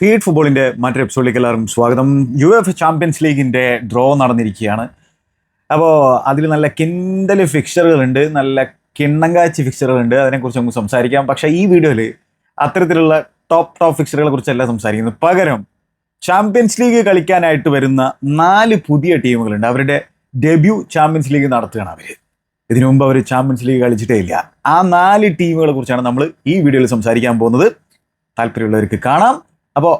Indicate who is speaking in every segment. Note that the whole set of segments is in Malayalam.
Speaker 1: ഫീഡ് ഫുട്ബോളിന്റെ മറ്റൊരു എപ്പിസോഡിലേക്ക് എല്ലാവർക്കും സ്വാഗതം. യു എഫ് ചാമ്പ്യൻസ് ലീഗിന്റെ ഡ്രോ നടന്നിരിക്കുകയാണ്. അപ്പോൾ അതിൽ നല്ല കിണ്ടൽ ഫിക്ചറുകളുണ്ട് നല്ല കിണ്ണങ്കാച്ചി ഫിക്ചറുകളുണ്ട് അതിനെക്കുറിച്ച് നമുക്ക് സംസാരിക്കാം. പക്ഷേ ഈ വീഡിയോയിൽ അത്തരത്തിലുള്ള ടോപ്പ് ടോപ്പ് ഫിക്ചറുകളെ കുറിച്ചല്ല സംസാരിക്കുന്നത്. പകരം ചാമ്പ്യൻസ് ലീഗ് കളിക്കാനായിട്ട് വരുന്ന നാല് പുതിയ ടീമുകളുണ്ട്. അവരുടെ ഡെബ്യൂ ചാമ്പ്യൻസ് ലീഗ് നടത്തുകയാണ് അവർ ഇതിനു മുമ്പ് അവർ ചാമ്പ്യൻസ് ലീഗ് കളിച്ചിട്ടേ ഇല്ല. ആ നാല് ടീമുകളെ കുറിച്ചാണ് നമ്മൾ ഈ വീഡിയോയിൽ സംസാരിക്കാൻ പോകുന്നത്. താല്പര്യമുള്ളവർക്ക് കാണാം. അപ്പോൾ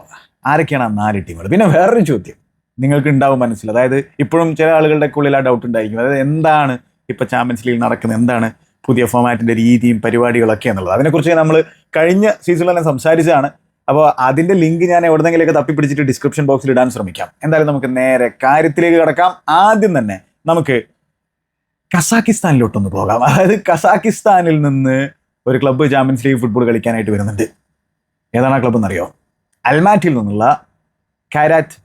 Speaker 1: ആരൊക്കെയാണ് ആ നാല് ടീമുകൾ? പിന്നെ വേറൊരു ചോദ്യം നിങ്ങൾക്ക് ഉണ്ടാവും മനസ്സിൽ. അതായത് ഇപ്പോഴും ചില ആളുകളുടെ ഉള്ളിൽ ആ ഡൗട്ട് ഉണ്ടായിരിക്കും. അതായത് എന്താണ് ഇപ്പോൾ ചാമ്പ്യൻസ് ലീഗ് നടക്കുന്നത്? എന്താണ് പുതിയ ഫോമാറ്റിന്റെ രീതിയും പരിപാടികളൊക്കെ എന്നുള്ളത്? അതിനെക്കുറിച്ച് നമ്മൾ കഴിഞ്ഞ സീസണിൽ തന്നെ സംസാരിച്ചതാണ്. അപ്പോൾ അതിന്റെ ലിങ്ക് ഞാൻ എവിടെന്നെങ്കിലൊക്കെ തപ്പിപ്പിടിച്ചിട്ട് ഡിസ്ക്രിപ്ഷൻ ബോക്സിൽ ഇടാൻ ശ്രമിക്കാം. എന്തായാലും നമുക്ക് നേരെ കാര്യത്തിലേക്ക് കിടക്കാം. ആദ്യം തന്നെ നമുക്ക് കസാക്കിസ്ഥാനിലോട്ടൊന്ന് പോകാം. അതായത് കസാക്കിസ്ഥാനിൽ നിന്ന് ഒരു ക്ലബ്ബ് ചാമ്പ്യൻസ് ലീഗ് ഫുട്ബോൾ കളിക്കാനായിട്ട് വരുന്നുണ്ട്. ഏതാണ് ആ ക്ലബ്ബ് എന്നറിയോ? അൽമാറ്റിയിൽ നിന്നുള്ള കാരാറ്റ്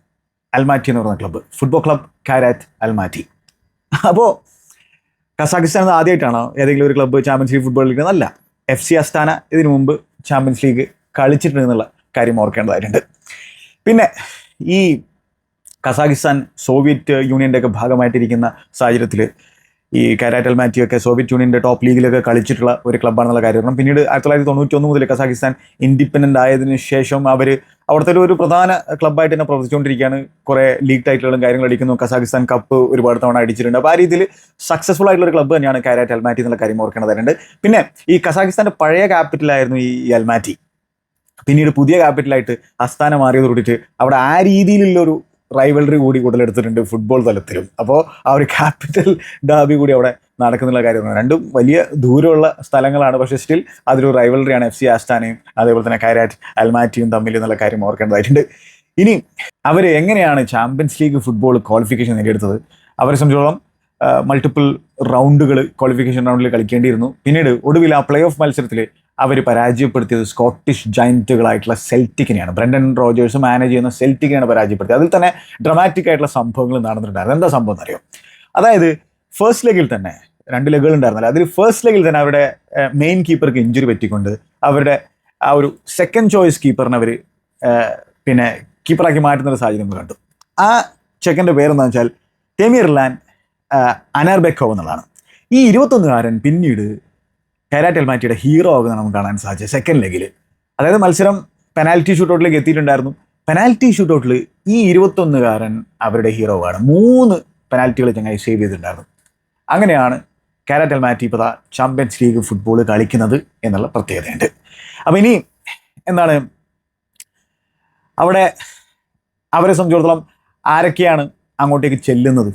Speaker 1: അൽമാറ്റി എന്ന് പറയുന്ന club football club Kairat Almaty. അപ്പോൾ കസാഖിസ്ഥാനിൽ നിന്ന് ആദ്യമായിട്ടാണോ ഏതെങ്കിലും ഒരു ക്ലബ്ബ് ചാമ്പ്യൻസ് ലീഗ് ഫുട്ബോൾ അല്ല. എഫ് സി അസ്താന ഇതിനു മുമ്പ് ചാമ്പ്യൻസ് ലീഗ് കളിച്ചിട്ടുണ്ടെന്നുള്ള കാര്യം ഓർക്കേണ്ടതായിട്ടുണ്ട്. പിന്നെ ഈ കസാഖിസ്ഥാൻ സോവിയറ്റ് യൂണിയന്റെ ഒക്കെ ഭാഗമായിട്ടിരിക്കുന്ന സാഹചര്യത്തിൽ ഈ കാരാറ്റൽ മാറ്റിയൊക്കെ സോവിയറ്റ് യൂണിയന്റെ ടോപ്പ് ലീഗിലൊക്കെ കളിച്ചിട്ടുള്ള ഒരു ക്ലബ്ബാണെന്നുള്ള കാര്യം കാരണം പിന്നീട് ആയിരത്തി തൊള്ളായിരത്തി തൊണ്ണൂറ്റി ഒന്ന് മുതൽ കസാഖിസ്ഥാൻ ഇൻഡിപെൻഡന്റ് ആയതിനു ശേഷം അവർ അവിടുത്തെ ഒരു- പ്രധാന ക്ലബ്ബായിട്ട് തന്നെ പ്രവർത്തിച്ചുകൊണ്ടിരിക്കുകയാണ്. കുറേ ലീഗ് ടൈറ്റിലുകളും കാര്യങ്ങളും അടിക്കുന്നു. കസാഖിസ്ഥാൻ കപ്പ് ഒരുപാട് തവണ അടിച്ചിട്ടുണ്ട്. അപ്പോൾ ആ രീതിയിൽ സക്സസ്ഫുൾ ആയിട്ടുള്ള ഒരു ക്ലബ്ബ് തന്നെയാണ് കാരാറ്റ് അൽമാറ്റി എന്നുള്ള കാര്യം ഓർക്കേണ്ടതായിട്ടുണ്ട് പിന്നെ ഈ കസാഖിസ്ഥാന്റെ പഴയ ക്യാപിറ്റലായിരുന്നു ഈ അൽമാറ്റി. പിന്നീട് പുതിയ ക്യാപിറ്റലായിട്ട് ആസ്ഥാനം മാറിയത് കൂടിയിട്ട് അവിടെ ആ രീതിയിലുള്ള ഒരു റൈവലറി കൂടി ഉടലെടുത്തിട്ടുണ്ട് ഫുട്ബോൾ തലത്തിലും. അപ്പോൾ ആ ഒരു ക്യാപിറ്റൽ ഡാബി കൂടി അവിടെ നടക്കുന്നുള്ള കാര്യമാണ് രണ്ടും വലിയ ദൂരമുള്ള സ്ഥലങ്ങളാണ്. പക്ഷേ സ്റ്റിൽ അതൊരു റൈവൽറിയാണ് എഫ് സി ആസ്ഥാനയും അതേപോലെ തന്നെ കൈരാറ്റ് അൽമാറ്റിയും തമ്മിൽ എന്നുള്ള കാര്യം ഓർക്കേണ്ടതായിട്ടുണ്ട്. ഇനി അവർ എങ്ങനെയാണ് ചാമ്പ്യൻസ് ലീഗ് ഫുട്ബോൾ ക്വാളിഫിക്കേഷൻ നേടിയെടുത്തത്? അവരെ സംബന്ധിച്ചോളം മൾട്ടിപ്പിൾ റൗണ്ടുകൾ ക്വാളിഫിക്കേഷൻ റൗണ്ടിൽ കളിക്കേണ്ടിയിരുന്നു. പിന്നീട് ഒടുവിൽ ആ പ്ലേ ഓഫ് മത്സരത്തിൽ അവർ പരാജയപ്പെടുത്തിയത് സ്കോട്ടിഷ് ജയന്റുകളായിട്ടുള്ള സെൽറ്റിക്കിനെയാണ്. ബ്രണ്ടൻ റോജേഴ്സ് മാനേജ് ചെയ്യുന്ന സെൽറ്റിക്കിനെയാണ് പരാജയപ്പെടുത്തിയത്. അതിൽ തന്നെ ഡ്രമാറ്റിക് ആയിട്ടുള്ള സംഭവങ്ങൾ നടന്നിട്ടുണ്ടായിരുന്നു. എന്താ സംഭവം എന്നറിയോ? അതായത് ഫസ്റ്റ് ലെഗിൽ തന്നെ രണ്ട് ലെഗുകൾ ഉണ്ടായിരുന്നല്ലോ. അതിൽ ഫസ്റ്റ് ലെഗിൽ തന്നെ അവരുടെ മെയിൻ കീപ്പർക്ക് ഇഞ്ചുറി പറ്റിക്കൊണ്ട് അവരുടെ ആ ഒരു സെക്കൻഡ് ചോയ്സ് കീപ്പറിനെ അവർ പിന്നെ കീപ്പറാക്കി മാറ്റുന്ന ഒരു സാഹചര്യം കണ്ടു. ആ ചെക്കന്റെ പേരെന്താണെന്ന് വെച്ചാൽ ടെമിർലാൻ അനർബെക്കോ എന്നുള്ളതാണ്. ഈ ഇരുപത്തൊന്നുകാരൻ പിന്നീട് കൈരാറ്റ് എൽമാറ്റിയുടെ ഹീറോ ആകുന്ന നമുക്ക് കാണാൻ സാധിച്ചത് സെക്കൻഡ് ലെഗിൽ അതായത് മത്സരം പെനാൽറ്റി ഷൂട്ടൗട്ടിലേക്ക് എത്തിയിട്ടുണ്ടായിരുന്നു. പെനാൽറ്റി ഷൂട്ടൗട്ടിൽ ഈ ഇരുപത്തൊന്നുകാരൻ അവരുടെ ഹീറോ ആണ്. മൂന്ന് പെനാൽറ്റികൾ ചങ്ങായി സേവ് ചെയ്തിട്ടുണ്ടായിരുന്നു. അങ്ങനെയാണ് കാരാറ്റ് എൽമാറ്റി ഇപ്പോൾ ചാമ്പ്യൻസ് ലീഗ് ഫുട്ബോൾ കളിക്കുന്നത് എന്നുള്ള പ്രത്യേകതയുണ്ട്. അപ്പോൾ ഇനി എന്താണ്? അവിടെ അവരെ സംബന്ധിച്ചിടത്തോളം ആരൊക്കെയാണ് അങ്ങോട്ടേക്ക് ചെല്ലുന്നത്?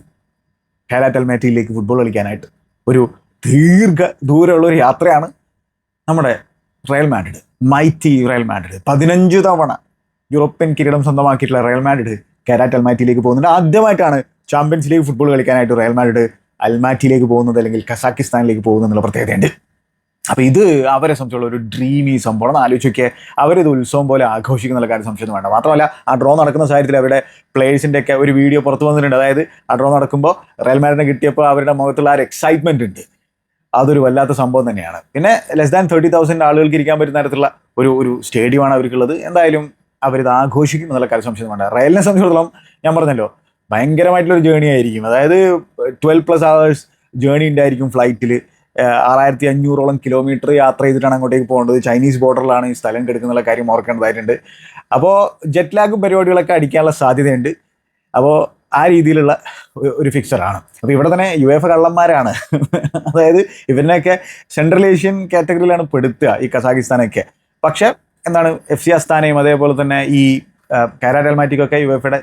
Speaker 1: കാരാറ്റ് മാറ്റിയിലേക്ക് ഫുട്ബോൾ കളിക്കാനായിട്ട് ഒരു ദീർഘ ദൂരമുള്ള ഒരു യാത്രയാണ് നമ്മുടെ Real Madrid. Mighty Real Madrid. പതിനഞ്ച് തവണ യൂറോപ്യൻ കിരീടം സ്വന്തമാക്കിയിട്ടുള്ള റയൽ മാഡ്രിഡ് കാരാറ്റ് അൽമാറ്റിയിലേക്ക് പോകുന്നുണ്ട്. ആദ്യമായിട്ടാണ് ചാമ്പ്യൻസ് ലീഗ് ഫുട്ബോൾ കളിക്കാനായിട്ട് റയൽ മാഡ്രിഡ് അൽമാറ്റിയിലേക്ക് പോകുന്നത് അല്ലെങ്കിൽ കസാക്കിസ്ഥാനിലേക്ക് പോകുന്നത് എന്നുള്ള പ്രത്യേകതയുണ്ട്. അപ്പോൾ ഇത് അവരെ സംബന്ധിച്ചുള്ള ഒരു ഡ്രീമി സംഭവം ആലോചിക്കുക അവരിത് ഉത്സവം പോലെ ആഘോഷിക്കുന്ന കാര്യം സംശയം വേണ്ട. മാത്രമല്ല ആ ഡ്രോ നടക്കുന്ന സാഹചര്യത്തിൽ അവരുടെ പ്ലേയേഴ്സിന്റെ ഒക്കെ ഒരു വീഡിയോ പുറത്തു വന്നിട്ടുണ്ട്. അതായത് ആ ഡ്രോ നടക്കുമ്പോൾ റയൽ മാഡ്രിഡിനെ കിട്ടിയപ്പോൾ അവരുടെ മുഖത്തുള്ള ആ ഒരു എക്സൈറ്റ്മെന്റ് ഉണ്ട്. അതൊരു വല്ലാത്ത സംഭവം തന്നെയാണ്. പിന്നെ ലെസ് ദാൻ തേർട്ടി തൗസൻഡ് ആളുകൾക്ക് ഇരിക്കാൻ പറ്റുന്ന തരത്തിലുള്ള ഒരു ഒരു സ്റ്റേഡിയമാണ് അവർക്കുള്ളത്. എന്തായാലും അവരിത് ആഘോഷിക്കും എന്നുള്ള കാര്യം സംശയം വേണ്ട. റയലിനെ സംബന്ധിച്ചിടത്തോളം ഞാൻ പറഞ്ഞല്ലോ ഭയങ്കരമായിട്ടുള്ള ഒരു ജേണി ആയിരിക്കും. അതായത് ട്വൽവ് പ്ലസ് അവേഴ്സ് ജേണി ഉണ്ടായിരിക്കും ഫ്ലൈറ്റിൽ ആറായിരത്തി അഞ്ഞൂറോളം കിലോമീറ്റർ യാത്ര ചെയ്തിട്ടാണ് അങ്ങോട്ടേക്ക് പോകേണ്ടത്. ചൈനീസ് ബോർഡറിലാണ് ഈ സ്ഥലം കിടക്കുന്നുള്ള കാര്യം ഓർക്കേണ്ടതായിട്ടുണ്ട്. അപ്പോൾ ജെറ്റ് ലാഗും പരിപാടികളൊക്കെ അടിക്കാനുള്ള സാധ്യതയുണ്ട്. അപ്പോൾ ആ രീതിയിലുള്ള ഒരു- ഫിക്സറാണ് അപ്പോൾ ഇവിടെ തന്നെ യു എഫ് കള്ളന്മാരാണ്. അതായത് ഇവരിനെയൊക്കെ സെൻട്രൽ ഏഷ്യൻ കാറ്റഗറിയിലാണ് പെടുത്തുക ഈ കസാഖിസ്ഥാനൊക്കെ പക്ഷെ എന്താണ് എഫ് സി അസ്ഥാനയും അതേപോലെ തന്നെ ഈ കാരാറ്റ് ഒക്കെ യു എഫയുടെ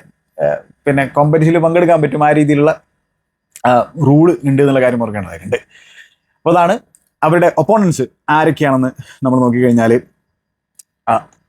Speaker 1: പിന്നെ കോമ്പറ്റീഷനിൽ പങ്കെടുക്കാൻ പറ്റും ആ രീതിയിലുള്ള റൂൾ ഉണ്ട് എന്നുള്ള കാര്യം ഓർക്കേണ്ടതായിട്ടുണ്ട്. അപ്പോൾ അതാണ് അവരുടെ ഒപ്പോണൻസ് ആരൊക്കെയാണെന്ന് നമ്മൾ നോക്കിക്കഴിഞ്ഞാൽ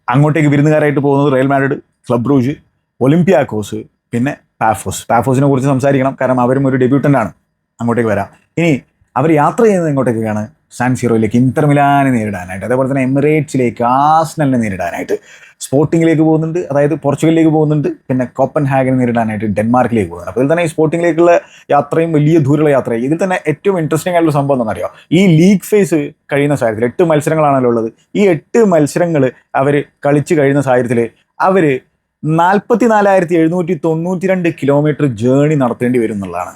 Speaker 1: അങ്ങോട്ടേക്ക് വിരുന്നുകാരായിട്ട് പോകുന്നത് Real Madrid club Brugge Olympiacos പിന്നെ പാഫോസ്. പാഫോസിനെ കുറിച്ച് സംസാരിക്കണം. കാരണം അവരും ഒരു ഡെബ്യൂട്ടന്റാണ് അങ്ങോട്ടേക്ക് വരാം. ഇനി അവർ യാത്ര ചെയ്യുന്നത് എങ്ങോട്ടേക്കാണ്? San സീറോയിലേക്ക് Inter മിലാനെ നേരിടാനായിട്ട്. അതേപോലെ തന്നെ എമിറേറ്റ്സിലേക്ക് ആസ്നലിനെ നേരിടാനായിട്ട്. സ്പോർട്ടിങ്ങിലേക്ക് പോകുന്നുണ്ട്. അതായത് പോർച്ചുഗലിലേക്ക് പോകുന്നുണ്ട്. പിന്നെ കോപ്പൻ ഹാഗനെ നേരിടാനായിട്ട് ഡെൻമാർക്കിലേക്ക് പോകുന്നുണ്ട്. അപ്പോൾ ഇതിൽ തന്നെ ഈ സ്പോർട്ടിങ്ങിലേക്കുള്ള യാത്രയും വലിയ ദൂരമുള്ള യാത്രയും. ഇതിൽ തന്നെ ഏറ്റവും ഇൻട്രസ്റ്റിംഗ് ആയിട്ടുള്ള സംഭവം എന്താണെന്നറിയോ ഈ ലീഗ് ഫേസ് കഴിയുന്ന സാഹചര്യത്തിൽ എട്ട് മത്സരങ്ങളാണല്ലോ ഉള്ളത്. ഈ എട്ട് മത്സരങ്ങൾ അവർ കളിച്ച് കഴിയുന്ന സാഹചര്യത്തിൽ അവർ നാൽപ്പത്തി നാലായിരത്തി എഴുന്നൂറ്റി തൊണ്ണൂറ്റി രണ്ട് കിലോമീറ്റർ ജേണി നടത്തേണ്ടി വരും എന്നുള്ളതാണ്.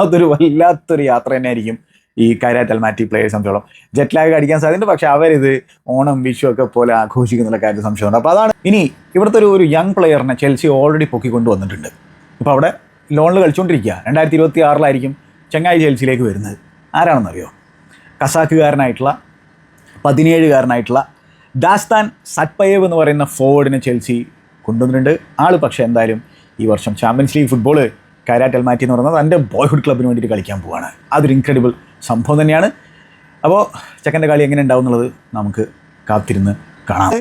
Speaker 1: അതൊരു വല്ലാത്തൊരു യാത്ര തന്നെയായിരിക്കും ഈ കൈരാറ്റ് അൽമാറ്റി പ്ലേയേഴ്സ് സംബന്ധിച്ചോളം ജെറ്റ് ലാഗ് അടിക്കാൻ സാധ്യതയുണ്ട് പക്ഷെ അവരിത് ഓണം വിഷു ഒക്കെ പോലെ ആഘോഷിക്കുന്ന കാര്യത്തിൽ സംശയമുണ്ട്. അപ്പോൾ അതാണ് ഇനി ഇവിടുത്തെ ഒരു ഒരു യങ് പ്ലെയറിനെ ചെൽസി ഓൾറെഡി പൊക്കിക്കൊണ്ട് വന്നിട്ടുണ്ട്. ഇപ്പോൾ അവിടെ ലോണിൽ കളിച്ചുകൊണ്ടിരിക്കുക രണ്ടായിരത്തി ഇരുപത്തി ആറിലായിരിക്കും ചെങ്ങായി ചെൽസിയിലേക്ക് വരുന്നത്. ആരാണെന്നറിയോ? കസാക്കുകാരനായിട്ടുള്ള പതിനേഴുകാരനായിട്ടുള്ള ദാസ്താൻ സത്പയേവ് എന്ന് പറയുന്ന ഫോർവേഡിനെ ചെൽസി കൊണ്ടുവന്നിട്ടുണ്ട്. ആൾ പക്ഷേ എന്തായാലും ഈ വർഷം ചാമ്പ്യൻസ് ലീഗ് ഫുട്ബോൾ കൈരാറ്റ് മാറ്റി എന്ന് പറയുന്നത് തന്റെ ബോയ്ഹുഡ് ക്ലബിന് വേണ്ടിയിട്ട് കളിക്കാൻ പോവാണ്. അതൊരു ഇൻക്രെഡിബിൾ സംഭവം തന്നെയാണ്. അപ്പോൾ ചെക്കന്റെ കളി എങ്ങനെ ഉണ്ടാവും എന്നുള്ളത് നമുക്ക് കാത്തിരുന്ന് കാണാം.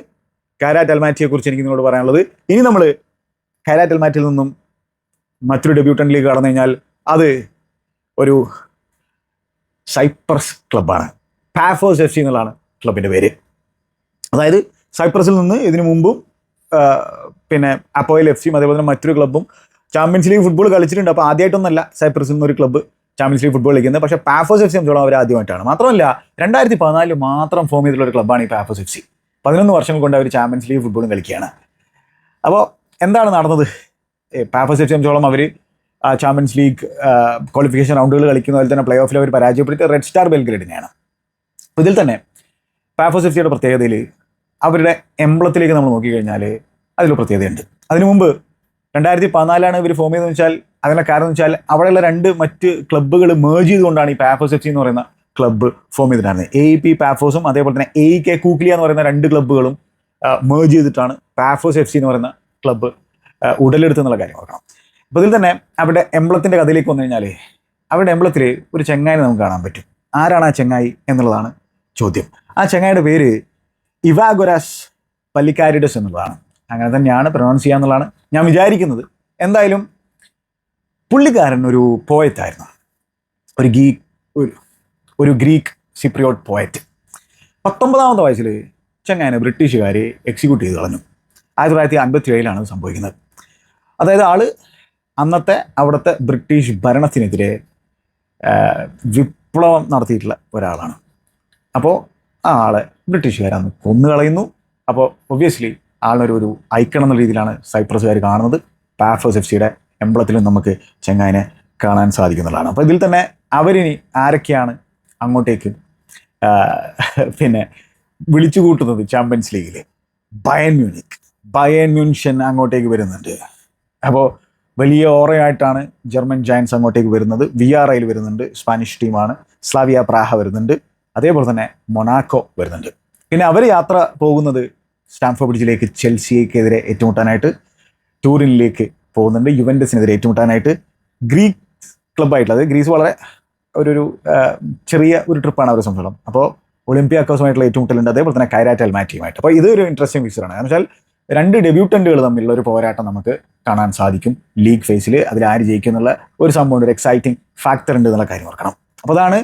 Speaker 1: കൈരാറ്റ് മാറ്റിയെ കുറിച്ച് എനിക്ക് നിങ്ങളോട് പറയാനുള്ളത് ഇനി നമ്മൾ കൈരാറ്റ് മാറ്റിൽ നിന്നും മറ്റൊരു ഡെബ്യൂട്ടന്റിലേക്ക് കടന്നു കഴിഞ്ഞാൽ അത് ഒരു സൈപ്രസ് ക്ലബ്ബാണ് പാഫോസ് എഫ് സി എന്നുള്ളതാണ് ക്ലബിന്റെ പേര്. അതായത് സൈപ്രസിൽ നിന്ന് ഇതിനു മുമ്പും പിന്നെ അപ്പോയിൽ എഫ് സിയും അതേപോലെ തന്നെ മറ്റൊരു ക്ലബ്ബും ചാമ്പ്യൻസ് ലീഗ് ഫുട്ബോൾ കളിച്ചിട്ടുണ്ട്. അപ്പോൾ ആദ്യമായിട്ടൊന്നല്ല സൈപ്രസിൽ നിന്ന് ഒരു ക്ലബ്ബ് ചാമ്പ്യൻസ് ലീഗ് ഫുട്ബോൾ കളിക്കുന്നത്. പക്ഷേ പാഫോസ് എഫ് സി സംബന്ധിച്ചോളം അവർ ആദ്യമായിട്ടാണ്. മാത്രമല്ല രണ്ടായിരത്തി പതിനാലിൽ മാത്രം ഫോം ചെയ്തിട്ടുള്ള ഒരു ക്ലബ്ബാണ് ഈ പാഫോസ് എഫ് സി പതിനൊന്ന് വർഷം കൊണ്ട് അവർ ചാമ്പ്യൻസ് ലീഗ് ഫുട്ബോളും കളിക്കുകയാണ്. അപ്പോൾ എന്താണ് നടന്നത്? പാഫോസ് എഫ് സി സംബന്ധിച്ചോളം അവർ ചാമ്പ്യൻസ് ലീഗ് ക്വാളിഫിക്കേഷൻ റൗണ്ടുകൾ കളിക്കുന്ന പോലെ തന്നെ പ്ലേ ഓഫിൽ അവർ പരാജയപ്പെടുത്തിയ റെഡ് സ്റ്റാർ ബെൽഗ്രേഡിനെയാണ് ഇതിൽ തന്നെ പാഫോസ് എഫ് സിയുടെ പ്രത്യേകതയിൽ അവരുടെ എംബ്ലത്തിലേക്ക് നമ്മൾ നോക്കിക്കഴിഞ്ഞാൽ അതിൽ പ്രത്യേകതയുണ്ട്. അതിനു മുമ്പ് രണ്ടായിരത്തി പതിനാലാണ് ഇവർ ഫോം ചെയ്തതെന്ന് വെച്ചാൽ അതിനുള്ള കാരണം എന്ന് വെച്ചാൽ അവിടെയുള്ള രണ്ട് മറ്റ് ക്ലബ്ബുകൾ മേജ് ചെയ്തുകൊണ്ടാണ് ഈ പാഫോസ് എഫ് സി എന്ന് പറയുന്ന ക്ലബ്ബ് ഫോം ചെയ്തിട്ടുണ്ടായിരുന്നത്. എ പി പാഫോസും അതേപോലെ തന്നെ എ കെ കൂക്ലിയ എന്ന് പറയുന്ന രണ്ട് ക്ലബ്ബുകളും മേജ് ചെയ്തിട്ടാണ് പാഫോസ് എഫ് സി എന്ന് പറയുന്ന ക്ലബ്ബ് ഉടലെടുത്തെന്നുള്ള കാര്യം ഓർക്കണം. അപ്പോൾ ഇതിൽ തന്നെ അവരുടെ എംബ്ലത്തിന്റെ കഥയിലേക്ക് വന്നു കഴിഞ്ഞാൽ അവരുടെ എംബ്ലത്തിൽ ഒരു ചെങ്ങായി നമുക്ക് കാണാൻ പറ്റും. ആരാണ് ആ ചെങ്ങായി എന്നുള്ളതാണ് ചോദ്യം. ആ ചെങ്ങായിയുടെ പേര് ഇവാഗൊരാസ് പല്ലിക്കാരിഡസ് എന്നുള്ളതാണ്. അങ്ങനെ തന്നെയാണ് പ്രൊനൗൺസ് ചെയ്യാന്നുള്ളതാണ് ഞാൻ വിചാരിക്കുന്നത്. എന്തായാലും പുള്ളിക്കാരൻ ഒരു പോയറ്റായിരുന്നു ഒരു ഗീ ഒരു ഒരു ഗ്രീക്ക് സിപ്രിയോട്ട് പോയറ്റ് പത്തൊമ്പതാമത്തെ വയസ്സിൽ ചെങ്ങായനെ ബ്രിട്ടീഷുകാർ എക്സിക്യൂട്ട് ചെയ്ത് കളഞ്ഞു. ആയിരത്തി തൊള്ളായിരത്തി അൻപത്തി ഏഴിലാണ് സംഭവിക്കുന്നത്. അതായത് ആൾ അന്നത്തെ അവിടുത്തെ ബ്രിട്ടീഷ് ഭരണത്തിനെതിരെ വിപ്ലവം നടത്തിയിട്ടുള്ള ഒരാളാണ്. അപ്പോൾ ആ ആളെ ബ്രിട്ടീഷുകാരന്ന് കൊന്നു കളയുന്നു അപ്പോൾ ഒബ്വിയസ്ലി ആളിനൊരു ഒരു ഐക്കൺ എന്ന രീതിയിലാണ് സൈപ്രസുകാർ കാണുന്നത്. പാഫോസ് എഫ് സിയുടെ എംബ്ലത്തിലും നമുക്ക് ചെങ്ങായിനെ കാണാൻ സാധിക്കുന്നതാണ്. അപ്പോൾ ഇതിൽ തന്നെ അവരിനി ആരൊക്കെയാണ് അങ്ങോട്ടേക്ക് പിന്നെ വിളിച്ചു കൂട്ടുന്നത് ചാമ്പ്യൻസ് ലീഗിൽ ബയൻ മ്യൂണിക് ബയൻ മ്യൂൻഷൻ അങ്ങോട്ടേക്ക് വരുന്നുണ്ട്. അപ്പോൾ വലിയ ഓറയായിട്ടാണ് ജർമ്മൻ ജയൻസ് അങ്ങോട്ടേക്ക് വരുന്നത്. വി ആർ ഐയിൽ വരുന്നുണ്ട്. സ്പാനിഷ് ടീമാണ് സ്ലാവിയ പ്രാഹ വരുന്നുണ്ട്. അതേപോലെ തന്നെ മൊണാക്കോ വരുന്നുണ്ട്. പിന്നെ അവർ യാത്ര പോകുന്നത് സ്റ്റാംഫോർഡ് ബ്രിഡ്ജിലേക്ക് ചെൽസിയക്കെതിരെ ഏറ്റുമുട്ടാനായിട്ട് ടൂറിനിലേക്ക് പോകുന്നുണ്ട്. യുവൻഡസിനെതിരെ ഏറ്റുമുട്ടാനായിട്ട് ഗ്രീക്ക് ക്ലബ്ബായിട്ടുള്ള ഗ്രീസ് വളരെ ഒരു ചെറിയ ഒരു ട്രിപ്പാണ് അവരെ സംബന്ധിച്ചോളം അപ്പോൾ ഒളിമ്പിയാക്കോസുമായിട്ടുള്ള ഏറ്റുമുട്ടലുണ്ട്. അതേപോലെ തന്നെ കൈരാറ്റ് അൽമാറ്റിയുമായിട്ട്. അപ്പോൾ ഇതൊരു ഇൻട്രസ്റ്റിംഗ് ഫീച്ചറാണ് കാരണം വെച്ചാൽ രണ്ട് ഡെബ്യൂട്ടന്റുകൾ തമ്മിലുള്ള ഒരു പോരാട്ടം നമുക്ക് കാണാൻ സാധിക്കും ലീഗ് ഫേസിൽ അതിൽ ആര് ജയിക്കും എന്നുള്ള ഒരു സംഭവം ഒരു എക്സൈറ്റിംഗ് ഫാക്ടർ ഉണ്ട് എന്നുള്ള കാര്യം ഓർക്കണം. അപ്പോൾ അതാണ്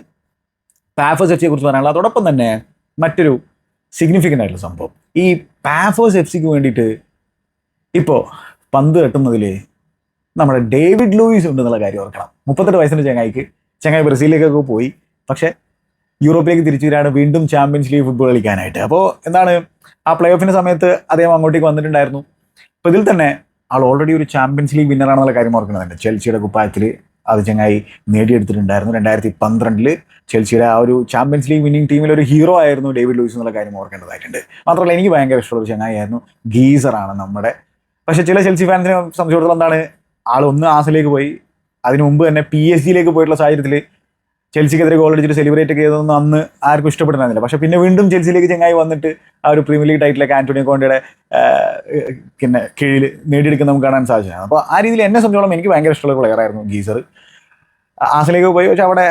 Speaker 1: പാഫോസ് എഫ് സിയെ കുറിച്ച് പറയാനുള്ളത്. അതോടൊപ്പം തന്നെ മറ്റൊരു സിഗ്നിഫിക്കന്റ് ആയിട്ടുള്ള സംഭവം. ഈ പാഫേഴ്സ് എഫ് സിക്ക് വേണ്ടിയിട്ട് ഇപ്പോൾ പന്ത് കെട്ടുന്നതിൽ നമ്മുടെ ഡേവിഡ് ലൂയിസ് ഉണ്ടെന്നുള്ള കാര്യം ഓർക്കണം. മുപ്പത്തെട്ട് വയസ്സിന്റെ ചങ്ങായിക്ക്. ചങ്ങായി ബ്രസീലിലേക്കൊക്കെ പോയി. പക്ഷേ യൂറോപ്പിലേക്ക് തിരിച്ചു വരികയാണ്. വീണ്ടും ചാമ്പ്യൻസ് ലീഗ് ഫുട്ബോൾ കളിക്കാനായിട്ട്. അപ്പോൾ എന്താണ്? ആ പ്ലേ ഓഫിന്റെ സമയത്ത് അദ്ദേഹം അങ്ങോട്ടേക്ക് വന്നിട്ടുണ്ടായിരുന്നു. അപ്പോൾ ഇതിൽ തന്നെ ആൾ ഓൾറെഡി ഒരു ചാമ്പ്യൻസ് ലീഗ് വിന്നറാണെന്നുള്ള കാര്യം ഓർക്കുന്നുണ്ട് ചെൽസിയുടെ കുപ്പായത്തിൽ അത് ചങ്ങായി നേടിയെടുത്തിട്ടുണ്ടായിരുന്നു. രണ്ടായിരത്തി പന്ത്രണ്ടിൽ ചെൽസിയുടെ ആ ഒരു ചാമ്പ്യൻസ് ലീഗ് വിന്നിംഗ് ടീമിൽ ഒരു ഹീറോ ആയിരുന്നു ഡേവിഡ് ലൂയിസ് എന്നുള്ള കാര്യം ഓർക്കേണ്ടതായിട്ടുണ്ട്. മാത്രമല്ല എനിക്ക് ഭയങ്കര ഇഷ്ടമുള്ള ഒരു ചങ്ങായി ആയിരുന്നു. ഗീസറാണ് നമ്മുടെ. പക്ഷേ ചില ചെൽസി ഫാൻസിനെ സംബന്ധിച്ചിടത്തോളം എന്താണ് ആൾ ഒന്ന് ആസിലേക്ക് പോയി. അതിനു മുമ്പ് തന്നെ പി എസ് ജിയിലേക്ക് പോയിട്ടുള്ള സാഹചര്യത്തിൽ ചെൽസിക്കെതിരെ ഗോൾ അടിച്ചിട്ട് സെലിബ്രേറ്റ് ചെയ്തതൊന്നും അന്ന് ആർക്കും ഇഷ്ടപ്പെടുന്നില്ല പക്ഷെ പിന്നെ വീണ്ടും ചെൽസിയിലേക്ക് ചെങ്ങായി വന്നിട്ട് ആ ഒരു പ്രീമിയർ ലീഗ് ടൈറ്റിലൊക്കെ ആന്റോണിയോ കോണ്ടയുടെ പിന്നെ കീഴിൽ നേടിയെടുക്കുന്ന നമുക്ക് കാണാൻ സാധിച്ചത് അപ്പോൾ ആ രീതിയിൽ എന്നെ സംബന്ധിച്ചോളം എനിക്ക് ഭയങ്കര ഇഷ്ടമുള്ള പ്ലെയർ ആയിരുന്നു ഗീസർ. ആസിലേക്ക് പോയി പക്ഷെ അവിടെ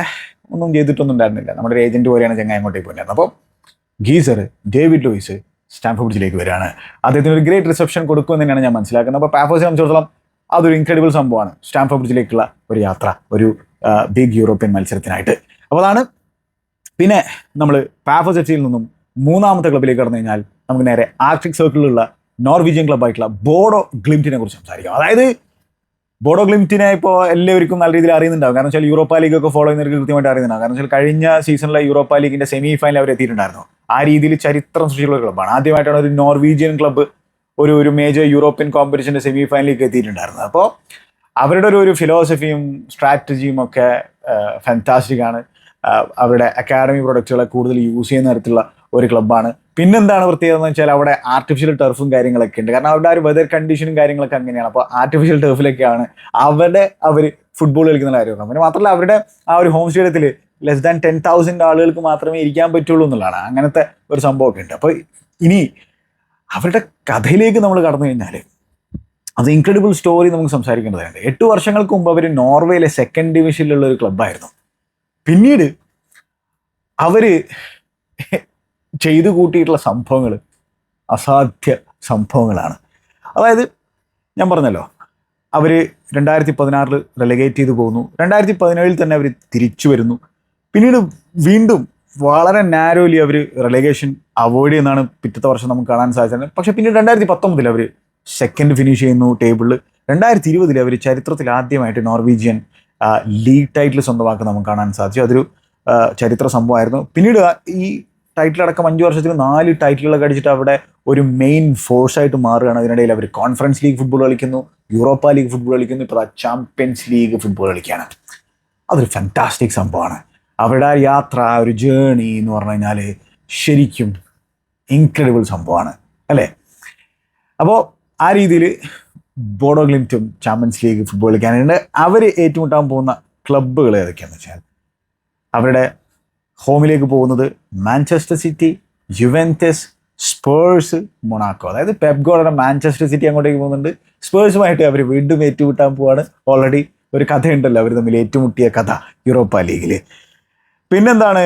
Speaker 1: ഒന്നും ചെയ്തിട്ടൊന്നും ഉണ്ടായിരുന്നില്ല. നമ്മുടെ ഒരു ഏജന്റ് പോലെയാണ് ചെങ്ങായി അങ്ങോട്ടേക്ക് പോയിരുന്നത്. അപ്പോൾ ഗീസർ ഡേവിഡ് ലൂയിസ് സ്റ്റാമ്പ് ബ്രിഡ്ജിലേക്ക് വരികയാണ്. അദ്ദേഹത്തിന് ഒരു ഗ്രേറ്റ് റിസപ്ഷൻ കൊടുക്കുമെന്ന് തന്നെയാണ് ഞാൻ മനസ്സിലാക്കുന്നത്. അപ്പോൾ പാഫോസിനെ സംബന്ധിച്ചിടത്തോളം അതൊരു ഇൻക്രെഡിബിൾ സംഭവമാണ് സ്റ്റാമ്പ് ബ്രിഡ്ജിലേക്കുള്ള ഒരു യാത്ര ഒരു ബിഗ് യൂറോപ്യൻ മത്സരത്തിനായിട്ട്. അപ്പോൾ അതാണ് പിന്നെ നമ്മൾ പാഫോസെറ്റിയിൽ നിന്നും മൂന്നാമത്തെ ക്ലബിലേക്ക് കടന്നു കഴിഞ്ഞാൽ നമുക്ക് നേരെ ആർട്ടിക് സർക്കിളിലുള്ള നോർവീജിയൻ ക്ലബ്ബായിട്ടുള്ള ബോഡോ ഗ്ലിംറ്റിനെ കുറിച്ച് സംസാരിക്കാം. അതായത് ബോഡോ ഗ്ലിംറ്റിനെ ഇപ്പോൾ എല്ലാവർക്കും നല്ല രീതിയിൽ അറിയുന്നുണ്ടാവും. കാരണം വെച്ചാൽ യൂറോപ്പ ലീഗ് ഒക്കെ ഫോളോ ചെയ്യുന്നവർക്ക് കൃത്യമായിട്ട് അറിയുന്നുണ്ടാവും. കാരണം വെച്ചാൽ കഴിഞ്ഞ സീസണിലെ യൂറോപ്പ ലീഗിന്റെ സെമി ഫൈനൽ അവർ എത്തിയിട്ടുണ്ടായിരുന്നു. ആ രീതിയിൽ ചരിത്രം സൃഷ്ടിച്ചുള്ള ക്ലബ്ബാണ് ആദ്യമായിട്ടാണ് ഒരു നോർവീജിയൻ ക്ലബ്ബ് ഒരു ഒരു മേജർ യൂറോപ്യൻ കോമ്പറ്റീഷന്റെ സെമി ഫൈനലിലേക്ക് എത്തിയിട്ടുണ്ടായിരുന്നത്. അപ്പോൾ അവരുടെ ഒരു ഒരു ഫിലോസഫിയും സ്ട്രാറ്റജിയും ഒക്കെ ഫാന്റാസ്റ്റിക് ആണ്. അവരുടെ അക്കാഡമി പ്രൊഡക്റ്റുകളെ കൂടുതൽ യൂസ് ചെയ്യുന്ന തരത്തിലുള്ള ഒരു ക്ലബ്ബാണ് പിന്നെന്താണ് പ്രത്യേകത എന്ന് വെച്ചാൽ അവിടെ ആർട്ടിഫിഷ്യൽ ടർഫും കാര്യങ്ങളൊക്കെ ഉണ്ട്. കാരണം അവരുടെ ആ ഒരു വെതർ കണ്ടീഷനും കാര്യങ്ങളൊക്കെ അങ്ങനെയാണ്. അപ്പോൾ ആർട്ടിഫിഷ്യൽ ടർഫിലൊക്കെയാണ് അവരുടെ അവർ ഫുട്ബോൾ കളിക്കുന്ന കാര്യം. പിന്നെ മാത്രമല്ല അവരുടെ ആ ഒരു ഹോം സ്റ്റേഡിയത്തിൽ ലെസ് ദാൻ ടെൻ തൗസൻഡ് ആളുകൾക്ക് മാത്രമേ ഇരിക്കാൻ പറ്റുള്ളൂ എന്നുള്ളതാണ്. അങ്ങനത്തെ ഒരു സംഭവമൊക്കെ ഉണ്ട്. അപ്പോൾ ഇനി അവരുടെ കഥയിലേക്ക് നമ്മൾ കടന്നു കഴിഞ്ഞാൽ അത് ഇൻക്രെഡിബിൾ സ്റ്റോറി നമുക്ക് സംസാരിക്കേണ്ടതായിട്ട് എട്ട് വർഷങ്ങൾക്ക് മുമ്പ് അവർ നോർവേയിലെ സെക്കൻഡ് ഡിവിഷനിലുള്ള ഒരു ക്ലബ്ബായിരുന്നു പിന്നീട് അവർ ചെയ്തു കൂട്ടിയിട്ടുള്ള സംഭവങ്ങൾ അസാധ്യ സംഭവങ്ങളാണ്. അതായത് ഞാൻ പറഞ്ഞല്ലോ അവർ രണ്ടായിരത്തി പതിനാറിൽ റെലഗേറ്റ് ചെയ്തു പോകുന്നു. രണ്ടായിരത്തി പതിനേഴിൽ തന്നെ അവർ തിരിച്ചു വരുന്നു. പിന്നീട് വീണ്ടും വളരെ നാരോലി അവർ റെലഗേഷൻ അവോയ്ഡ് ചെയ്യുന്നതാണ് പിറ്റത്തെ വർഷം നമുക്ക് കാണാൻ സാധിച്ചത്. പക്ഷേ പിന്നീട് രണ്ടായിരത്തി പത്തൊമ്പതിൽ അവർ സെക്കൻഡ് ഫിനിഷ് ചെയ്യുന്നു ടേബിളിൽ രണ്ടായിരത്തി ഇരുപതിൽ അവർ ചരിത്രത്തിൽ ആദ്യമായിട്ട് നോർവീജിയൻ ലീഗ് ടൈറ്റിൽ സ്വന്തമാക്കുന്ന നമുക്ക് കാണാൻ സാധിച്ചു. അതൊരു ചരിത്ര സംഭവമായിരുന്നു. പിന്നീട് ഈ ടൈറ്റിൽ അടക്കം അഞ്ച് വർഷത്തിൽ നാല് ടൈറ്റിലുകളൊക്കെ അടിച്ചിട്ട് അവിടെ ഒരു മെയിൻ ഫോഴ്സായിട്ട് മാറുകയാണ്. അതിനിടയിൽ അവർ കോൺഫറൻസ് ലീഗ് ഫുട്ബോൾ കളിക്കുന്നു യൂറോപ്പ ലീഗ് ഫുട്ബോൾ കളിക്കുന്നു ഇപ്പോൾ ചാമ്പ്യൻസ് ലീഗ് ഫുട്ബോൾ കളിക്കുകയാണ്. അതൊരു ഫാന്റാസ്റ്റിക് സംഭവമാണ്. അവരുടെ ആ യാത്ര ആ ഒരു ജേണി എന്ന് പറഞ്ഞു കഴിഞ്ഞാൽ ശരിക്കും ഇൻക്രെഡിബിൾ സംഭവമാണ്. അല്ലേ? അപ്പോൾ ആ രീതിയിൽ ബോഡോ ഗ്ലിംറ്റും ചാമ്പ്യൻസ് ലീഗ് ഫുട്ബോൾ കളിക്കാനുണ്ട്. അവർ ഏറ്റുമുട്ടാൻ പോകുന്ന ക്ലബ്ബുകൾ ഏതൊക്കെയാണെന്ന് വെച്ചാൽ അവരുടെ ഹോമിലേക്ക് പോകുന്നത് Manchester City Juventus Spurs Monaco. അതായത് പെപ്ഗോളുടെ മാഞ്ചസ്റ്റർ സിറ്റി അങ്ങോട്ടേക്ക് പോകുന്നുണ്ട്. സ്പേഴ്സുമായിട്ട് അവർ വീണ്ടും ഏറ്റുമുട്ടാൻ പോവാണ്. ഓൾറെഡി ഒരു കഥയുണ്ടല്ലോ. അവർ തമ്മിൽ ഏറ്റുമുട്ടിയ കഥ യൂറോപ്പ ലീഗിൽ. പിന്നെന്താണ്?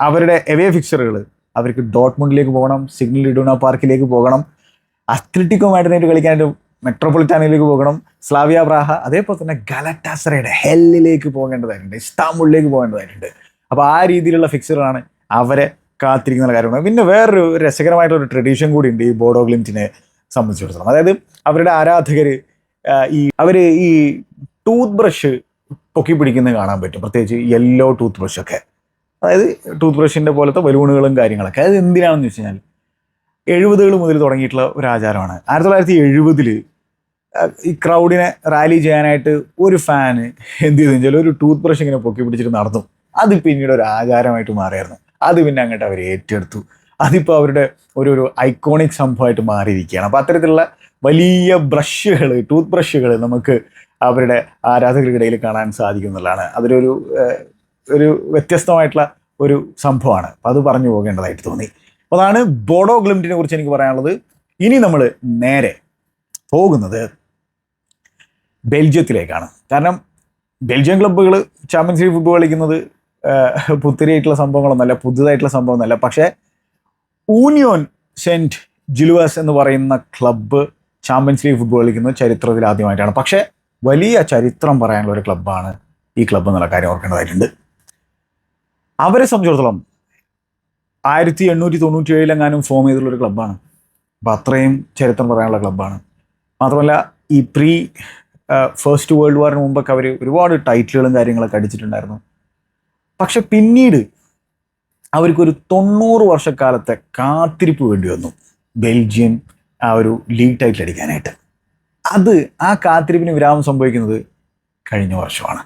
Speaker 1: അവരുടെ എവേ ഫിക്ചറുകൾ അവർക്ക് ഡോട്ട്മുണ്ടിലേക്ക് പോകണം സിഗ്നൽ ഇഡൂണ പാർക്കിലേക്ക് പോകണം. അത്ലറ്റിക്കോ മാഡിനായിട്ട് കളിക്കാനായിട്ട് മെട്രോപൊളിറ്റാനിലേക്ക് പോകണം. സ്ലാവിയ ബ്രാഹ അതേപോലെ തന്നെ ഗലറ്റാസറയുടെ ഹെല്ലിലേക്ക് പോകേണ്ടതായിട്ടുണ്ട്. ഇസ്താംബുളിലേക്ക് പോകേണ്ടതായിട്ടുണ്ട്. അപ്പോൾ ആ രീതിയിലുള്ള ഫിക്സറാണ് അവരെ കാത്തിരിക്കുന്ന കാര്യമാണ് പിന്നെ വേറൊരു രസകരമായിട്ടുള്ള ട്രഡീഷൻ കൂടി ഉണ്ട് ഈ ബോഡോ ഗ്ലിംറ്റിനെ സംബന്ധിച്ചിടത്തോളം. അതായത് അവരുടെ ആരാധകർ ഈ അവർ ഈ ടൂത്ത് ബ്രഷ് പൊക്കി പിടിക്കുന്നത് കാണാൻ പറ്റും. പ്രത്യേകിച്ച് യെല്ലോ ടൂത്ത് ബ്രഷൊക്കെ അതായത് ടൂത്ത് ബ്രഷിന്റെ പോലത്തെ ബലൂണുകളും കാര്യങ്ങളൊക്കെ. അത് എന്തിനാണെന്ന് വെച്ച് കഴിഞ്ഞാൽ എഴുപതുകൾ മുതൽ തുടങ്ങിയിട്ടുള്ള ഒരു ആചാരമാണ്. ആയിരത്തി തൊള്ളായിരത്തി എഴുപതിൽ ഈ ക്രൗഡിനെ റാലി ചെയ്യാനായിട്ട് ഒരു ഫാന് എന്ത് ചെയ്തു വെച്ചാൽ ഒരു ടൂത്ത് ബ്രഷ് ഇങ്ങനെ പൊക്കി പിടിച്ചിട്ട് നടന്നു. അത് പിന്നീട് ഒരു ആചാരമായിട്ട് മാറിയായിരുന്നു. അത് പിന്നെ അങ്ങോട്ട് അവർ ഏറ്റെടുത്തു. അതിപ്പോൾ അവരുടെ ഒരു ഒരു ഐക്കോണിക് സംഭവമായിട്ട് മാറിയിരിക്കുകയാണ്. അപ്പോൾ അത്തരത്തിലുള്ള വലിയ ബ്രഷുകൾ ടൂത്ത് ബ്രഷുകൾ നമുക്ക് അവരുടെ ആരാധകർക്കിടയിൽ കാണാൻ സാധിക്കുന്നുള്ളതാണ് ഏഹ്, ഒരു വ്യത്യസ്തമായിട്ടുള്ള ഒരു സംഭവമാണ്. അപ്പോൾ അത് പറഞ്ഞു പോകേണ്ടതായിട്ട് തോന്നി. അപ്പോൾ അതാണ് ബോഡോ ഗ്ലിംറ്റിനെ കുറിച്ച് എനിക്ക് പറയാനുള്ളത്. ഇനി നമ്മൾ നേരെ പോകുന്നത് ബെൽജിയത്തിലേക്കാണ്. കാരണം ബെൽജിയം ക്ലബ്ബുകൾ ചാമ്പ്യൻസ് ലീഗ് ഫുട്ബോൾ കളിക്കുന്നത് പുത്തിരിയായിട്ടുള്ള സംഭവങ്ങളൊന്നല്ല പുതുതായിട്ടുള്ള സംഭവമൊന്നുമല്ല പക്ഷേ ഊനിയോൻ സെന്റ് ജിലുവസ് എന്ന് പറയുന്ന ക്ലബ്ബ് ചാമ്പ്യൻസ് ലീഗ് ഫുട്ബോൾ കളിക്കുന്നത് ചരിത്രത്തിൽ ആദ്യമായിട്ടാണ്. പക്ഷേ വലിയ ചരിത്രം പറയാനുള്ള ഒരു ക്ലബ്ബാണ് ഈ ക്ലബ്ബ് എന്നുള്ള കാര്യം ഓർക്കേണ്ടതായിട്ടുണ്ട്. അവരെ സംബന്ധിച്ചിടത്തോളം ആയിരത്തി എണ്ണൂറ്റി തൊണ്ണൂറ്റി ഏഴിലെങ്ങാനും ഫോം ചെയ്തിട്ടുള്ള ഒരു ക്ലബ്ബാണ് അപ്പം അത്രയും ചരിത്രം പറയാനുള്ള ക്ലബ്ബാണ് മാത്രമല്ല ഈ പ്രീ ഫസ്റ്റ് വേൾഡ് വാറിന് മുമ്പൊക്കെ അവർ ഒരുപാട് ടൈറ്റിലുകളും കാര്യങ്ങളൊക്കെ അടിച്ചിട്ടുണ്ടായിരുന്നു. പക്ഷെ പിന്നീട് അവർക്കൊരു തൊണ്ണൂറ് വർഷക്കാലത്തെ കാത്തിരിപ്പ് വേണ്ടി വന്നു. ബെൽജിയം ആ ഒരു ലീഗ് ടൈറ്റിൽ അടിക്കാനായിട്ട്. അത് ആ കാത്തിരിപ്പിന് വിരാമം സംഭവിക്കുന്നത് കഴിഞ്ഞ വർഷമാണ്.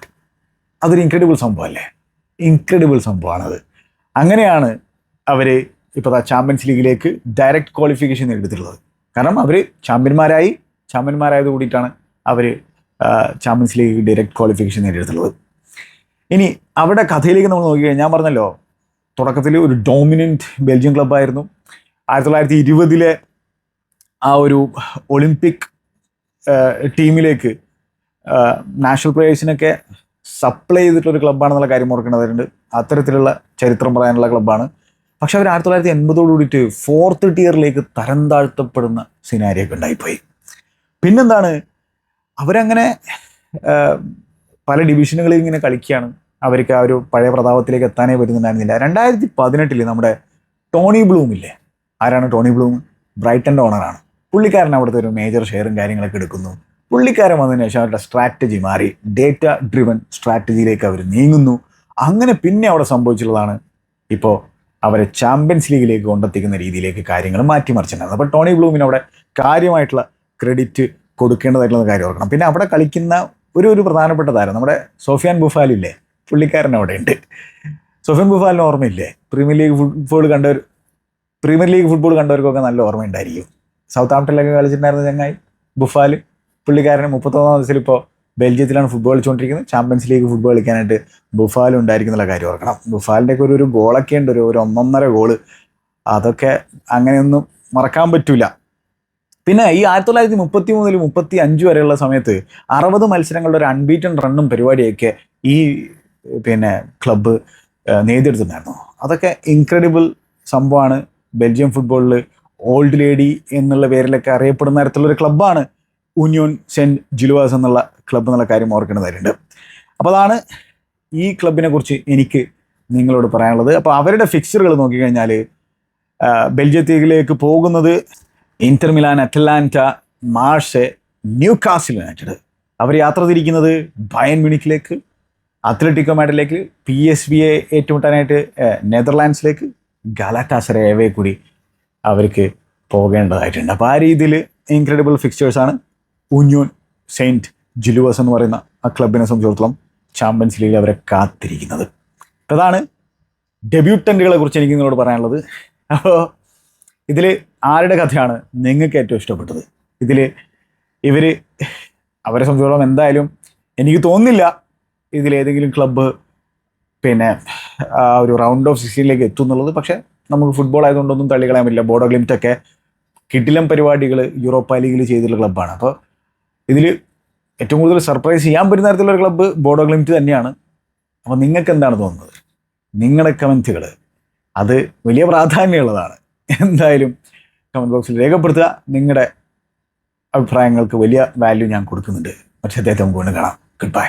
Speaker 1: അതൊരു ഇൻക്രെഡിബിൾ സംഭവമല്ലേ? ഇൻക്രെഡിബിൾ സംഭവമാണത്. അങ്ങനെയാണ് അവർ ഇപ്പോൾ ചാമ്പ്യൻസ് ലീഗിലേക്ക് ഡയറക്റ്റ് ക്വാളിഫിക്കേഷൻ നേടിയിട്ടുള്ളത്. കാരണം അവർ ചാമ്പ്യന്മാരായി ചാമ്പ്യന്മാരായത് കൂടിയിട്ടാണ് അവർ ചാമ്പ്യൻസ് ലീഗ് ഡയറക്റ്റ് ക്വാളിഫിക്കേഷൻ നേടിയെടുത്തുള്ളത് ഇനി അവിടെ കഥയിലേക്ക് നമ്മൾ നോക്കിക്കഴിഞ്ഞാൽ ഞാൻ പറഞ്ഞല്ലോ തുടക്കത്തിൽ ഒരു ഡോമിനന്റ് ബെൽജിയം ക്ലബ്ബായിരുന്നു ആയിരത്തി തൊള്ളായിരത്തി ഇരുപതിലെ ആ ഒരു ഒളിമ്പിക് ടീമിലേക്ക് നാഷണൽ പ്ലേയേഴ്സിനൊക്കെ സപ്ലൈ ചെയ്തിട്ടുള്ള ഒരു ക്ലബ്ബാണെന്നുള്ള കാര്യം ഓർക്കേണ്ടതായിട്ടുണ്ട്. അത്തരത്തിലുള്ള ചരിത്രം പറയാനുള്ള ക്ലബ്ബാണ് പക്ഷെ അവർ ആയിരത്തി തൊള്ളായിരത്തി എൺപതോട് കൂടിയിട്ട് ഫോർത്ത് ടിയറിലേക്ക് തരം താഴ്ത്തപ്പെടുന്ന സിനാരിയൊക്കെ ഉണ്ടായിപ്പോയി. പിന്നെന്താണ്? അവരങ്ങനെ പല ഡിവിഷനുകളിൽ ഇങ്ങനെ കളിക്കുകയാണ്. അവർക്ക് ആ ഒരു പഴയ പ്രതാപത്തിലേക്ക് എത്താനേ പറ്റുന്നുണ്ടായിരുന്നില്ല. രണ്ടായിരത്തി പതിനെട്ടിൽ നമ്മുടെ ടോണി ബ്ലൂം ഇല്ലേ? ആരാണ് ടോണി ബ്ലൂം? ബ്രൈറ്റന്റെ ഓണറാണ് പുള്ളിക്കാരൻ അവിടുത്തെ ഒരു മേജർ ഷെയറും കാര്യങ്ങളൊക്കെ എടുക്കുന്നു. പുള്ളിക്കാരൻ വന്നതിന് ശേഷം അവരുടെ സ്ട്രാറ്റജി മാറി. ഡേറ്റ ഡ്രിവൻ സ്ട്രാറ്റജിയിലേക്ക് അവർ നീങ്ങുന്നു. അങ്ങനെ പിന്നെ അവിടെ സംഭവിച്ചുള്ളതാണ് ഇപ്പോൾ അവരെ ചാമ്പ്യൻസ് ലീഗിലേക്ക് കൊണ്ടെത്തിക്കുന്ന രീതിയിലേക്ക് കാര്യങ്ങൾ മാറ്റിമറിച്ചിട്ടുണ്ടായിരുന്നു അപ്പോൾ ടോണി ബ്ലൂമിന് അവിടെ കാര്യമായിട്ടുള്ള ക്രെഡിറ്റ് കൊടുക്കേണ്ടതായിട്ടുള്ള കാര്യം ഓർക്കണം. പിന്നെ അവിടെ കളിക്കുന്ന ഒരു ഒരു പ്രധാനപ്പെട്ട താരം നമ്മുടെ സോഫിയാൻ ബുഫാലില്ലേ പുള്ളിക്കാരൻ അവിടെ ഉണ്ട്. സോഫിയാൻ ബുഫാലിന് ഓർമ്മയില്ലേ? പ്രീമിയർ ലീഗ് ഫുട്ബോൾ കണ്ടവർ പ്രീമിയർ ലീഗ് ഫുട്ബോൾ കണ്ടവർക്കൊക്കെ നല്ല ഓർമ്മയുണ്ടായിരിക്കും. സൗത്ത് ആംപ്ടണിലൊക്കെ കളിച്ചിട്ടുണ്ടായിരുന്ന ചങ്ങായി ബുഫാൽ പുള്ളിക്കാരന് മുപ്പത്തൊന്നാം വയസ്സിൽ ഇപ്പോൾ ബെൽജിയത്തിലാണ് ഫുട്ബോൾ കളിച്ചുകൊണ്ടിരിക്കുന്നത്. ചാമ്പ്യൻസ് ലീഗ് ഫുട്ബോൾ കളിക്കാനായിട്ട് ബുഫാൽ ഉണ്ടായിരിക്കുന്നുള്ള കാര്യം ഓർക്കണം. ബുഫാലിന്റെ ഒക്കെ ഒരു ഒരു ഗോളൊക്കെ ഉണ്ട്. ഒരു ഒന്നൊന്നര ഗോൾ അതൊക്കെ അങ്ങനെയൊന്നും മറക്കാൻ പറ്റൂല. പിന്നെ ഈ ആയിരത്തി തൊള്ളായിരത്തി മുപ്പത്തി മൂന്നിൽ മുപ്പത്തി അഞ്ച് വരെയുള്ള സമയത്ത് അറുപത് മത്സരങ്ങളുടെ ഒരു അൺബീറ്റൺ റണ്ണും പരിപാടിയൊക്കെ ഈ പിന്നെ ക്ലബ്ബ് നേടിയെടുത്തിട്ടുണ്ടായിരുന്നു. അതൊക്കെ ഇൻക്രെഡിബിൾ സംഭവമാണ്. ബെൽജിയം ഫുട്ബോളിൽ ഓൾഡ് ലേഡി എന്നുള്ള പേരിലൊക്കെ അറിയപ്പെടുന്ന തരത്തിലുള്ള ഒരു ക്ലബ്ബാണ് യൂണിയോൺ സെന്റ് ജിലുവാസ് എന്നുള്ള ക്ലബ്ബ് എന്നുള്ള കാര്യം ഓർക്കേണ്ടതായിട്ടുണ്ട് അപ്പോൾ അതാണ് ഈ ക്ലബിനെ കുറിച്ച് എനിക്ക് നിങ്ങളോട് പറയാനുള്ളത്. അപ്പോൾ അവരുടെ ഫിക്സറുകൾ നോക്കിക്കഴിഞ്ഞാൽ ബെൽജിയത്തിലേക്ക് പോകുന്നത് Inter Milan Marseille Newcastle United. അവർ യാത്ര തിരിക്കുന്നത് ബയൻ മ്യൂണിക്കിലേക്ക് അത്ലറ്റിക്കോ മാഡിലേക്ക് പി എസ് എ ഏറ്റുമുട്ടാനായിട്ട് നെതർലാൻഡ്സിലേക്ക് ഗലാറ്റാസറേവയെ കൂടി അവർക്ക് പോകേണ്ടതായിട്ടുണ്ട്. അപ്പോൾ ആ രീതിയിൽ ഇൻക്രെഡിബിൾ ഫിക്സ്റ്റേഴ്സാണ് യൂണിയോൺ സെയിന്റ് ജിലുവസ് എന്ന് പറയുന്ന ആ ക്ലബിനെ സംബന്ധിച്ചിടത്തോളം ചാമ്പ്യൻസ് ലീഗിൽ അവരെ കാത്തിരിക്കുന്നത്. അതാണ് ഡെബ്യൂട്ടന്റുകളെ കുറിച്ച് എനിക്ക് നിങ്ങളോട് പറയാനുള്ളത്. അപ്പോൾ ഇതിൽ ആരുടെ കഥയാണ് നിങ്ങൾക്ക് ഏറ്റവും ഇഷ്ടപ്പെട്ടത്? ഇതിൽ ഇവർ അവരെ സംബന്ധിച്ചിടത്തോളം എന്തായാലും എനിക്ക് തോന്നുന്നില്ല ഇതിലേതെങ്കിലും ക്ലബ്ബ് പിന്നെ ആ ഒരു റൗണ്ട് ഓഫ് സിക്സ്റ്റീനിലേക്ക് എത്തും എന്നുള്ളത്. പക്ഷേ നമുക്ക് ഫുട്ബോൾ ആയതുകൊണ്ടൊന്നും തള്ളിക്കളയാൻ പറ്റില്ല. ബോർഡോ ഗ്ലിംറ്റൊക്കെ കിടിലം പരിപാടികൾ യൂറോപ്പ ലീഗിൽ ചെയ്തിട്ടുള്ള ക്ലബ്ബാണ് അപ്പോൾ ഇതിൽ ഏറ്റവും കൂടുതൽ സർപ്രൈസ് ചെയ്യാൻ പറ്റുന്ന തരത്തിലുള്ള ക്ലബ്ബ് ബോഡോ ഗ്ലിംറ്റ് തന്നെയാണ്. അപ്പോൾ നിങ്ങൾക്ക് എന്താണ് തോന്നുന്നത്? നിങ്ങളുടെ കമന്റുകൾ അത് വലിയ പ്രാധാന്യമുള്ളതാണ്. എന്തായാലും കമന്റ് ബോക്സിൽ രേഖപ്പെടുത്തുക. നിങ്ങളുടെ അഭിപ്രായങ്ങൾക്ക് വലിയ വാല്യൂ ഞാൻ കൊടുക്കുന്നുണ്ട്. പക്ഷേ അദ്ദേഹത്തെ നമുക്ക് വീണ്ടും കാണാം. Good bye